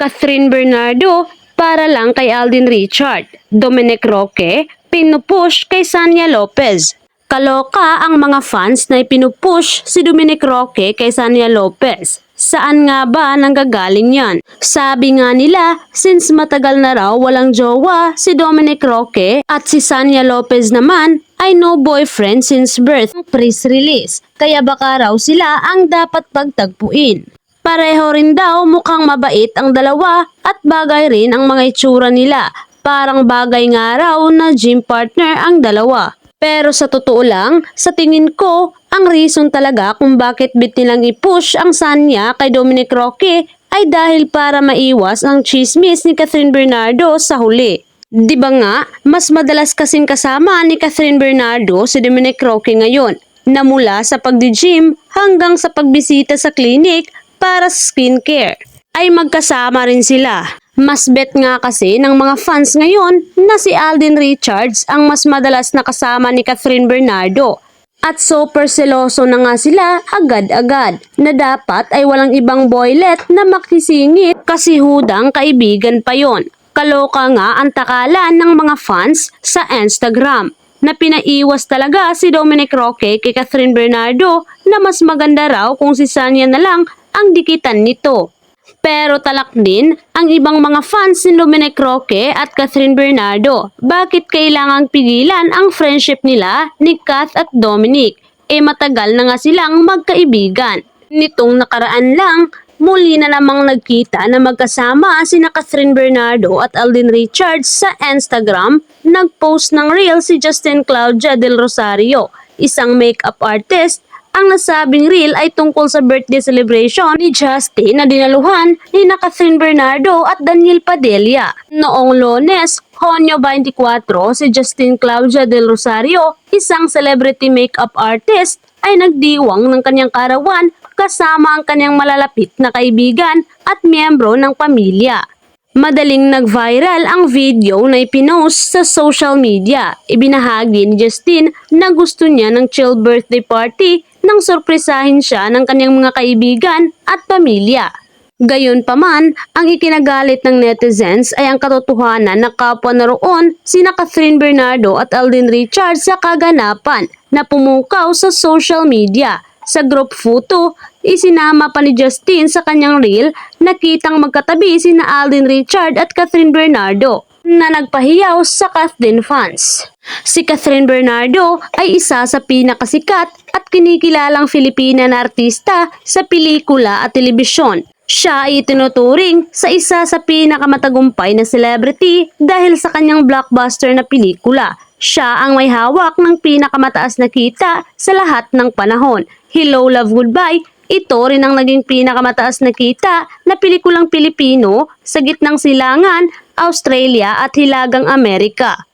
Catherine Bernardo para lang kay Alden Richard. Dominic Roque, pinupush kay Sanya Lopez. Kaloka ang mga fans na ipinupush si Dominic Roque kay Sanya Lopez. Saan nga ba nanggagaling yan? Sabi nga nila, since matagal na raw walang jowa si Dominic Roque at si Sanya Lopez naman ay no boyfriend since birth ng press release. Kaya baka raw sila ang dapat pagtagpuin. Pareho rin daw mukhang mabait ang dalawa at bagay rin ang mga itsura nila. Parang bagay nga raw na gym partner ang dalawa. Pero sa totoo lang, sa tingin ko, ang reason talaga kung bakit bit nilang i-push ang Sanya kay Dominic Roque ay dahil para maiwas ang chismis ni Catherine Bernardo sa huli. Di ba nga, mas madalas kasing kasama ni Catherine Bernardo si Dominic Roque ngayon na mula sa pagdi-gym hanggang sa pagbisita sa clinic para sa skincare ay magkasama rin sila. Mas bet nga kasi ng mga fans ngayon na si Alden Richards ang mas madalas nakasama ni Catherine Bernardo. At super seloso na nga sila agad-agad na dapat ay walang ibang boylet na makisingit kasi hudang kaibigan pa yon. Kaloka nga ang takalan ng mga fans sa Instagram na pinaiwas talaga si Dominic Roque kay Catherine Bernardo na mas maganda raw kung si Sanya na lang ang dikitan nito. Pero talak din ang ibang mga fans ni Dominic Roque at Catherine Bernardo. Bakit kailangang pigilan ang friendship nila ni Kath at Dominic? Eh matagal na nga silang magkaibigan. Nitong nakaraan lang, muli na namang nagkita na magkasama sina Catherine Bernardo at Alden Richards sa Instagram. Nag-post ng reel si Justin Claudia del Rosario, isang makeup artist ang nasabing reel ay tungkol sa birthday celebration ni Justin na dinaluhan ni na Catherine Bernardo at Daniel Padilla. Noong Lones, Honyo 24, si Justin Claudia del Rosario, isang celebrity makeup artist, ay nagdiwang ng kanyang karawan kasama ang kanyang malalapit na kaibigan at miyembro ng pamilya. Madaling nag-viral ang video na ipinost sa social media. Ibinahagi ni Justin na gusto niya ng chill birthday party nang sorpresahin siya ng kanyang mga kaibigan at pamilya. Gayunpaman, ang ikinagalit ng netizens ay ang katotohanan na kapwa naroon sina Catherine Bernardo at Alden Richards sa kaganapan na pumukaw sa social media. Sa group photo, isinama pa ni Justin sa kanyang reel na kitang magkatabi sina Alden Richard at Catherine Bernardo na nagpahiyaw sa Catherine fans. Si Catherine Bernardo ay isa sa pinakasikat at kinikilalang Filipina na artista sa pelikula at telebisyon. Siya ay itinuturing sa isa sa pinakamatagumpay na celebrity dahil sa kanyang blockbuster na pelikula. Siya ang may hawak ng pinakamataas na kita sa lahat ng panahon. Hello Love Goodbye, ito rin ang naging pinakamataas na kita na pelikulang Pilipino sa gitnang silangan, Australia at Hilagang Amerika.